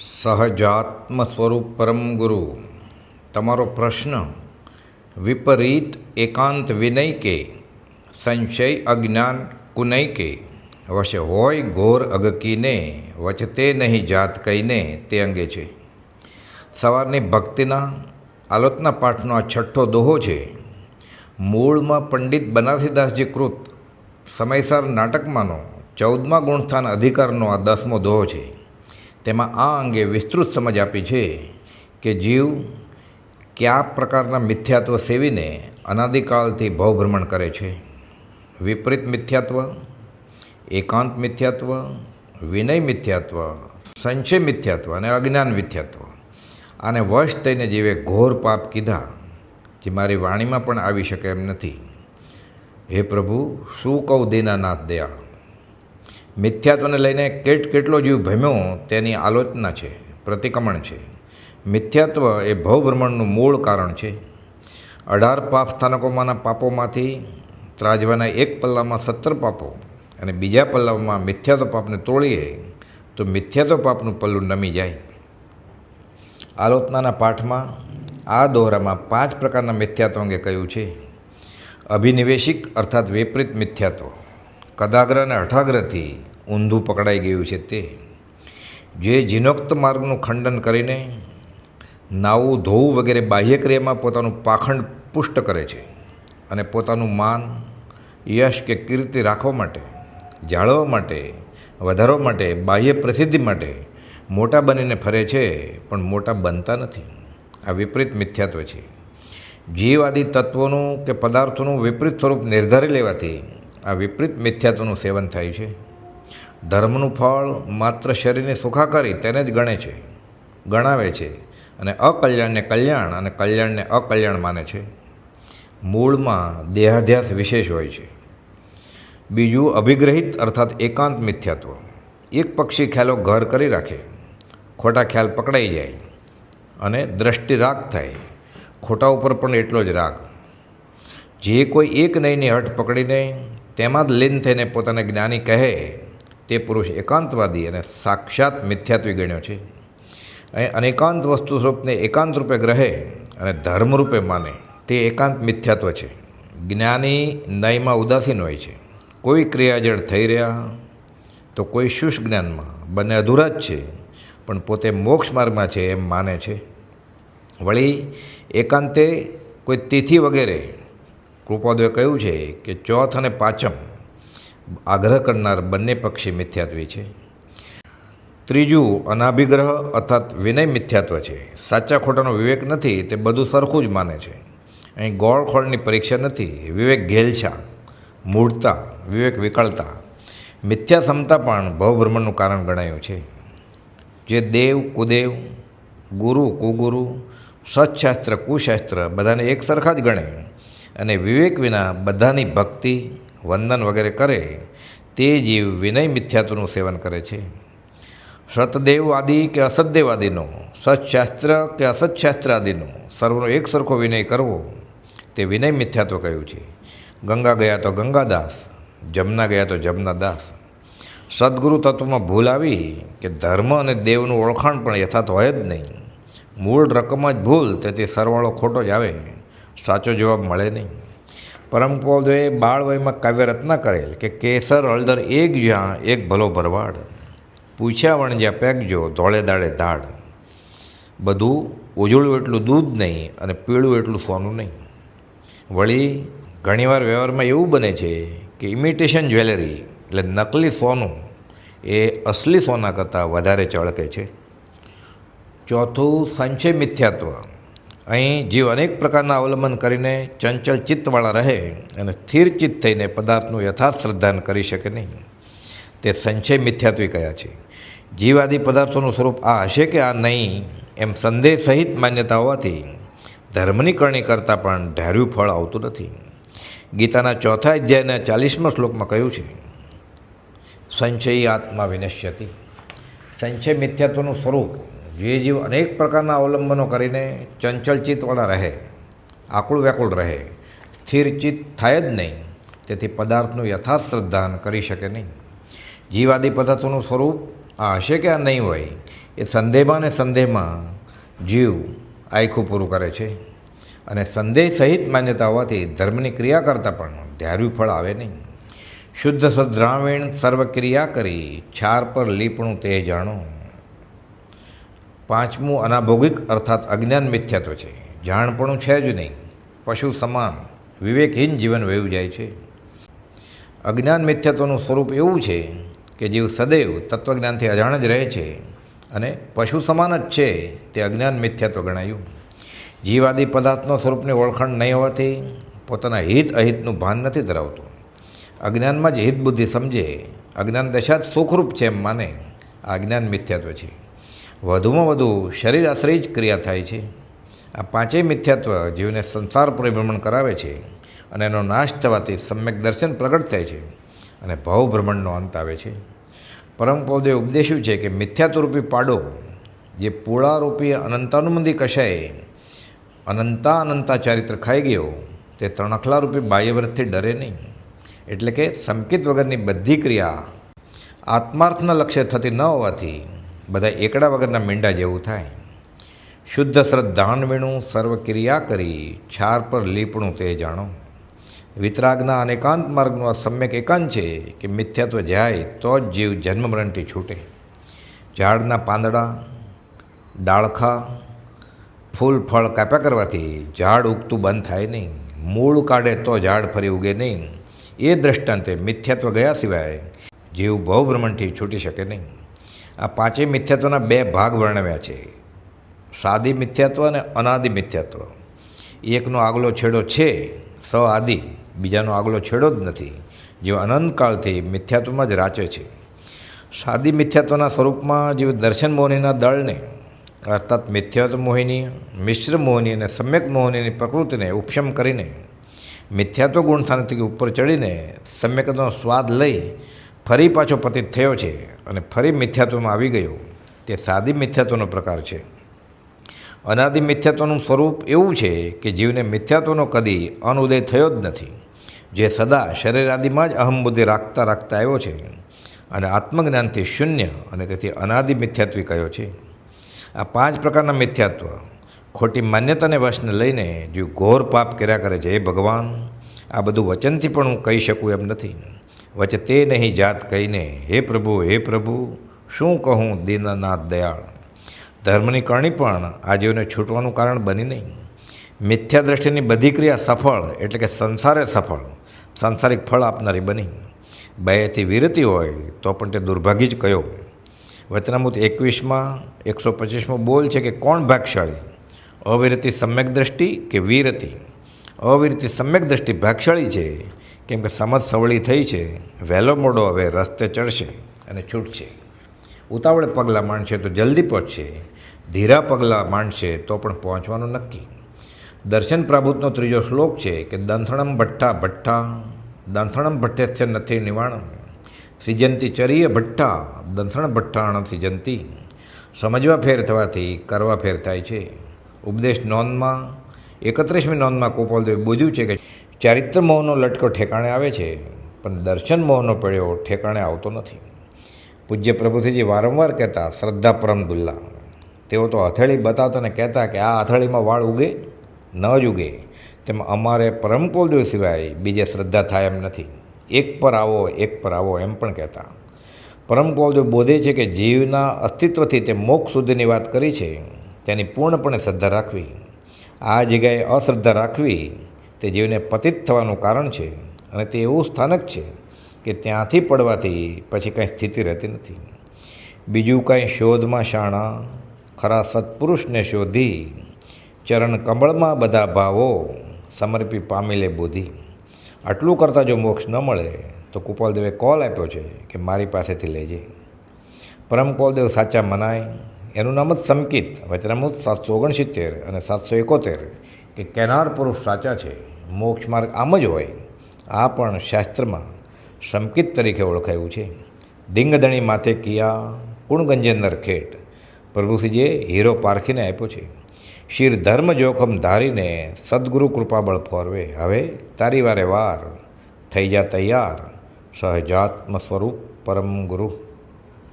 સહજાત્મ સ્વરૂપ પરમ ગુરુ. તમારો પ્રશ્ન, વિપરીત એકાંત વિનય કે સંશય અજ્ઞાન કુનય કે વશે હોય ઘોર અગકીને, વચતે નહીં જાત કહીને તે અંગે છે. સવારની ભક્તિના, આલોચના પાઠનો આ છઠ્ઠો દોહો છે, મૂળમાં પંડિત બનારસીદાસજી કૃત, સમયસર નાટકમાંનો, ચૌદમા ગુણસ્થાન અધિકારનો આ દસમો દોહો છે. તેમાં આ અંગે વિસ્તૃત સમજ આપી છે કે જીવ કયા પ્રકારના મિથ્યાત્વ સેવીને અનાદિકાળથી ભવભ્રમણ કરે છે? વિપરીત મિથ્યાત્વ, એકાંત મિથ્યાત્વ, વિનય મિથ્યાત્વ સંશય મિથ્યાત્વ અને અજ્ઞાન મિથ્યાત્વ. આને વશ થઈને જીવે ઘોર પાપ કીધા, જે મારી વાણીમાં પણ આવી શકે એમ નથી. હે પ્રભુ, શું કહું દેનાનાથ દયા મિથ્યાત્વને લઈને કેટ કેટલો જીવ ભમ્યો તેની આલોચના છે, પ્રતિક્રમણ છે. મિથ્યાત્વ એ ભવભ્રમણનું મૂળ કારણ છે. અઢાર પાપ સ્થાનકોમાંના પાપોમાંથી ત્રાજવાના એક પલ્લામાં સત્તર પાપો અને બીજા પલ્લામાં મિથ્યાત્વ પાપને તોડીએ તો મિથ્યાત્વ પાપનું પલ્લું નમી જાય. આલોચનાના પાઠમાં આ દોહરામાં પાંચ પ્રકારના મિથ્યાત્વ અંગે કહ્યું છે. અભિનિવેશિક અર્થાત વિપરીત મિથ્યાત્વ. કદાગ્ર અને હઠાગ્રથી ઊંધું પકડાઈ ગયું છે તે. જે જીનોક્ત માર્ગનું ખંડન કરીને નાવું ધોવું વગેરે બાહ્યક્રિયામાં પોતાનું પાખંડ પુષ્ટ કરે છે અને પોતાનું માન, યશ કે કીર્તિ રાખવા માટે, જાળવવા માટે, વધારવા માટે, બાહ્ય પ્રસિદ્ધિ માટે મોટા બનીને ફરે છે, પણ મોટા બનતા નથી. આ વિપરીત મિથ્યાત્વ છે. જીવવાદી તત્વોનું કે પદાર્થોનું વિપરીત સ્વરૂપ નિર્ધારી લેવાથી આ વિપરીત મિથ્યાત્વનું સેવન થાય છે. ધર્મનું ફળ માત્ર શરીરને સુખાકારી તેને જ ગણે છે, ગણાવે છે અને અકલ્યાણને કલ્યાણ અને કલ્યાણને અકલ્યાણ માને છે. મૂળમાં દેહાધ્યાસ વિશેષ હોય છે. બીજું અભિગ્રહિત અર્થાત એકાંત મિથ્યાત્વ. એક પક્ષી ખ્યાલો ઘર કરી રાખે, ખોટા ખ્યાલ પકડાઈ જાય અને દ્રષ્ટિ રાગ થાય. ખોટા ઉપર પણ એટલો જ રાગ. જે કોઈ એક નહીંની હઠ પકડીને તેમાં જ લીન થઈને પોતાને જ્ઞાની કહે તે પુરુષ એકાંતવાદી અને સાક્ષાત મિથ્યાત્વી ગણ્યો છે. અહીં અનેકાંત વસ્તુ સ્વરૂપને એકાંત રૂપે ગ્રહે અને ધર્મ રૂપે માને તે એકાંત મિથ્યાત્વ છે. જ્ઞાની નયમાં ઉદાસીન હોય છે. કોઈ ક્રિયાજળ થઈ રહ્યા તો કોઈ શુષ્ક જ્ઞાનમાં, બંને અધૂરા જ છે, પણ પોતે મોક્ષ માર્ગમાં છે એમ માને છે. વળી એકાંતે કોઈ તિથિ વગેરે, કૃપાદોએ કહ્યું છે કે ચોથ અને પાંચમ આગ્રહ કરનાર બંને પક્ષી મિથ્યાત્વી છે. ત્રીજું, અનાભિગ્રહ અર્થાત વિનય મિથ્યાત્વ છે. સાચા ખોટાનો વિવેક નથી, તે બધું સરખું જ માને છે. અહીં ગોળખોળની પરીક્ષા નથી, વિવેક ઘેલછા મૂળતા વિવેક વિકળતા. મિથ્યા ક્ષમતા પણ ભવભ્રમણનું કારણ ગણાયું છે. જે દેવ, કુદેવ, ગુરુ, કુગુરુ સત્શાસ્ત્ર કુશાસ્ત્ર બધાને એક સરખા જ ગણે. અને વિવેક વિના બધાની ભક્તિ વંદન વગેરે કરે, તે જીવ વિનય મિથ્યાત્વનું સેવન કરે છે. સતદેવવાદી કે અસતદેવવાદીનો સત્શાસ્ત્ર કે અસત્શાસ્ત્ર આદિનો, સર્વનો એક સરખો વિનય કરવો, તે વિનય મિથ્યાત્વ કહ્યું છે. ગંગા ગયા તો ગંગાદાસ, જમના ગયા તો જમનાદાસ. સદગુરુ તત્વમાં ભૂલ આવી કે ધર્મ અને દેવનું ઓળખાણ પણ યથાર્થ હોય જ નહીં. મૂળ રકમ જ ભૂલ, તેથી સરવાળો ખોટો જ આવે. સાચો જવાબ મળે નહીં. પરમ પૌદોએ બાળવયમાં કાવ્ય રચના કરેલ કે કેસર, હળદર એક જ્યાં એક ભલો ભરવાડ. પૂછ્યા વણજ્યા પેકજો, ધોળે દાડે દાડ બધું ઉજળું એટલું દૂધ નહીં અને પીળું એટલું સોનું નહીં. વળી ઘણીવાર વ્યવહારમાં એવું બને છે કે ઇમિટેશન જ્વેલરી એટલે નકલી સોનું એ અસલી સોના કરતાં વધારે ચળકે છે. ચોથું, સંશય મિથ્યાત્વ. અહીં જીવ અનેક પ્રકારના અવલંબન કરીને ચંચલ ચિત્તવાળા રહે અને સ્થિર ચિત્ત થઈને પદાર્થનું યથાર્થ શ્રદ્ધાન કરી શકે નહીં. તે સંશય મિથ્યાત્વી કયા છે? જીવાદી પદાર્થોનું સ્વરૂપ આ હશે કે આ નહીં એમ સંદેહ સહિત માન્યતા હોવાથી ધર્મની કરણી કરતાં પણ ઢાર્યું ફળ આવતું નથી. ગીતાના ચોથા અધ્યાયના ચાલીસમાં શ્લોકમાં કહ્યું છે, સંશયી આત્મા વિનશ્યતી. સંશય મિથ્યાત્વનું સ્વરૂપ જે જીવ અનેક પ્રકારના અવલંબનો કરીને ચંચલચિત્તવાળા રહે, આકુળ વ્યાકુળ રહે સ્થિરચિત્ત થાય જ નહીં, તેથી પદાર્થનું યથાર્થ શ્રદ્ધાન કરી શકે નહીં. જીવાદી પદાર્થોનું સ્વરૂપ આ હશે કે આ નહીં હોય, એ સંદેહમાં ને સંદેહમાં જીવ આખું પૂરું કરે છે. અને સંદેહ સહિત માન્યતા હોવાથી ધર્મની ક્રિયા કરતાં પણ ધાર્યું ફળ આવે નહીં. શુદ્ધ સદ્રાવીણ સર્વક્રિયા કરી, છાર પર લીપણું તે જાણો. પાંચમું અનાભોગિક અર્થાત અજ્ઞાન મિથ્યાત્વ છે. જાણપણું છે જ નહીં. પશુ સમાન. વિવેકહીન જીવન વયું જાય છે. અજ્ઞાન મિથ્યાત્વનું સ્વરૂપ એવું છે કે જીવ સદૈવ તત્વજ્ઞાનથી અજાણ જ રહે છે અને પશુ સમાન જ છે તે અજ્ઞાન મિથ્યાત્વ ગણાયું. જીવાદી પદાર્થનો સ્વરૂપની ઓળખાણ નહીં હોવાથી પોતાના હિત અહિતનું ભાન નથી ધરાવતું. અજ્ઞાનમાં જ હિત બુદ્ધિ સમજે. અજ્ઞાન દશા જ સુખરૂપ છે એમ માને. આ અજ્ઞાન મિથ્યાત્વ છે. વધુમાં વધુ શરીર આશ્રય જ ક્રિયા થાય છે. આ પાંચેય મિથ્યાત્વ જીવને સંસાર પરિભ્રમણ કરાવે છે અને એનો નાશ થવાથી સમ્યક દર્શન પ્રગટ થાય છે અને ભવભ્રમણનો અંત આવે છે. પરમ પૌદે ઉપદેશ્યું છે કે મિથ્યાત્વરૂપી પાડો, જે પોળારૂપી અનંતાનુમંદી કશાય અનંતા અનંતા ચારિત્ર ખાઈ ગયો, તે ત્રણખલારૂપી બાહ્યવ્રતથી ડરે નહીં. એટલે કે સંકિત વગરની બધી ક્રિયા આત્માર્થના લક્ષ્ય થતી ન હોવાથી બધા એકડા વગરના મીંડા જેવું થાય. શુદ્ધ શ્રદ્ધાન વીણું સર્વ ક્રિયા કરી, છાર પર લીપણું તે જાણો. વિતરાગના અનેકાંત માર્ગનું આ સમ્યક એકાંત છે કે મિથ્યાત્વ જાય તો જ જીવ જન્મ મરણથી છૂટે. ઝાડના પાંદડા, ડાળખા, ફૂલ ફળ કાપ્યા કરવાથી ઝાડ ઉગતું બંધ થાય નહીં. મૂળ કાઢે તો ઝાડ ફરી ઉગે નહીં. એ દ્રષ્ટાંતે મિથ્યાત્વ ગયા સિવાય જીવ ભવભ્રમણથી છૂટી શકે નહીં. આ પાંચેય મિથ્યાત્વના બે ભાગ વર્ણવ્યા છે. સાદી મિથ્યાત્વ અને અનાદિ મિથ્યાત્વ. એકનો આગલો છેડો છે સ આદિ, બીજાનો આગલો છેડો જ નથી. જેઓ અનંતકાળથી મિથ્યાત્વમાં જ રાચે છે. સાદી મિથ્યાત્વના સ્વરૂપમાં જે દર્શન મોહિનીના દળને, અર્થાત મિથ્યાત્વ મોહિની, મિશ્ર મોહિની અને સમ્યક મોહિનીની પ્રકૃતિને ઉપશમ કરીને, મિથ્યાત્વ ગુણસ્થાનથી ઉપર ચડીને સમ્યકનો સ્વાદ લઈ ફરી પાછો પતિત થયો છે અને ફરી મિથ્યાત્વમાં આવી ગયો, તે સાદી મિથ્યાત્વનો પ્રકાર છે. અનાદિ મિથ્યાત્વનું સ્વરૂપ એવું છે કે જીવને મિથ્યાત્વનો કદી અનુદય થયો જ નથી, જે સદા શરીર આદિમાં જ અહમ રાખતા રાખતા આવ્યો છે અને આત્મજ્ઞાનથી શૂન્ય અને તેથી અનાદિ મિથ્યાત્વી કયો છે. આ પાંચ પ્રકારના મિથ્યાત્વ, ખોટી માન્યતાને વશને લઈને જે ઘોર પાપ કર્યા કરે છે એ ભગવાન. આ બધું વચનથી પણ હું કહી શકું એમ નથી. વચ્ચે તે નહીં જાત કહીને, હે પ્રભુ હે પ્રભુ, શું કહું દીનનાથ દયાળ? ધર્મની કરણી પણ આ છૂટવાનું કારણ બની નહીં. મિથ્યા દ્રષ્ટિની બધી ક્રિયા સફળ, એટલે કે સંસારે સફળ. સાંસારિક ફળ આપનારી બની. બેથી વિરતી હોય, તો પણ તે દુર્ભાગ્ય જ કયો વચનામૃત એકવીસમાં, એકસો પચીસમાં બોલ છે કે કોણ ભાગશાળી? અવિરતી સમ્યક દ્રષ્ટિ કે વિરતી? અવિરતી સમ્યક દ્રષ્ટિ ભાગશાળી છે? કેમ કે સમજ સવળી થઈ છે, વહેલો મોડો હવે રસ્તે ચડશે અને છૂટશે. ઉતાવળે પગલાં માંડશે તો જલ્દી પહોંચશે. ધીરા પગલાં માંડશે તો પણ પહોંચવાનું નક્કી. દર્શન પ્રાભૂતનો ત્રીજો શ્લોક છે કે દંથણમ ભઠ્ઠા ભઠ્ઠા, દંથણમ ભટ્ટેસ્ય નથી નિવાણમ. સિજંતી ચરીય ભઠ્ઠા, દંથણ ભઠ્ઠાણ સિજંતી. સમજવા ફેર થવાથી કરવા ફેર થાય છે. ઉપદેશ નોંધમાં, એકત્રીસમી નોંધમાં ગોપાલદેવે બોધ્યું છે કે ચારિત્ર મોહનો લટકો ઠેકાણે આવે છે, પણ દર્શન મોહનો પડ્યો ઠેકાણે આવતો નથી. પૂજ્ય પ્રભુથીજી વારંવાર કહેતા, શ્રદ્ધા પરમ દુલ્લા. તેઓ તો હથેળી બતાવતા ને કહેતા કે, આ હથેળીમાં વાળ ઉગે? ન જ ઉગે. તેમાં અમારે પરમ કુલદેવ સિવાય બીજે શ્રદ્ધા થાય એમ નથી. એક પર આવો, એક પર આવો, એમ પણ કહેતા. પરમ કુલદેવ બોધે છે કે જીવના અસ્તિત્વથી તે મોક્ષ સુધીની વાત કરી છે. તેની પૂર્ણપણે શ્રદ્ધા રાખવી. આ જગ્યાએ અશ્રદ્ધા રાખવી તે જીવને પતિત થવાનું કારણ છે અને તે એવું સ્થાનક છે કે ત્યાંથી પડવાથી પછી કાંઈ સ્થિતિ રહેતી નથી. બીજું કાંઈ શોધમાં શાણા, ખરા સત્પુરુષને શોધી, ચરણ કમળમાં બધા ભાવો, સમર્પી પામી લે બુદ્ધિ આટલું કરતાં જો મોક્ષ ન મળે, તો કુપાલદેવે કોલ આપ્યો છે કે મારી પાસેથી લેજે. પરમ કુપાલદેવ સાચા મનાય. એનું નામ જ સંકિત વચનામૃત સાતસો ઓગણસિત્તેર અને સાતસો એકોતેર, કે કેનાર પુરુષ સાચા છે. મોક્ષ માર્ગ આમ જ હોય, આ પણ શાસ્ત્રમાં સંકિત તરીકે ઓળખાયું છે. દિંગધણી માથે કિયા કુણગંજે ખેટ પ્રભુશ્રીજીએ હીરો પારખીને આપ્યો છે. શિર ધર્મ જોખમ ધારીને સદગુરુ કૃપાબળ ફોરવે. હવે તારી વારે વાર, થઈ જા તૈયાર સહજાત્મ સ્વરૂપ પરમ ગુરુ.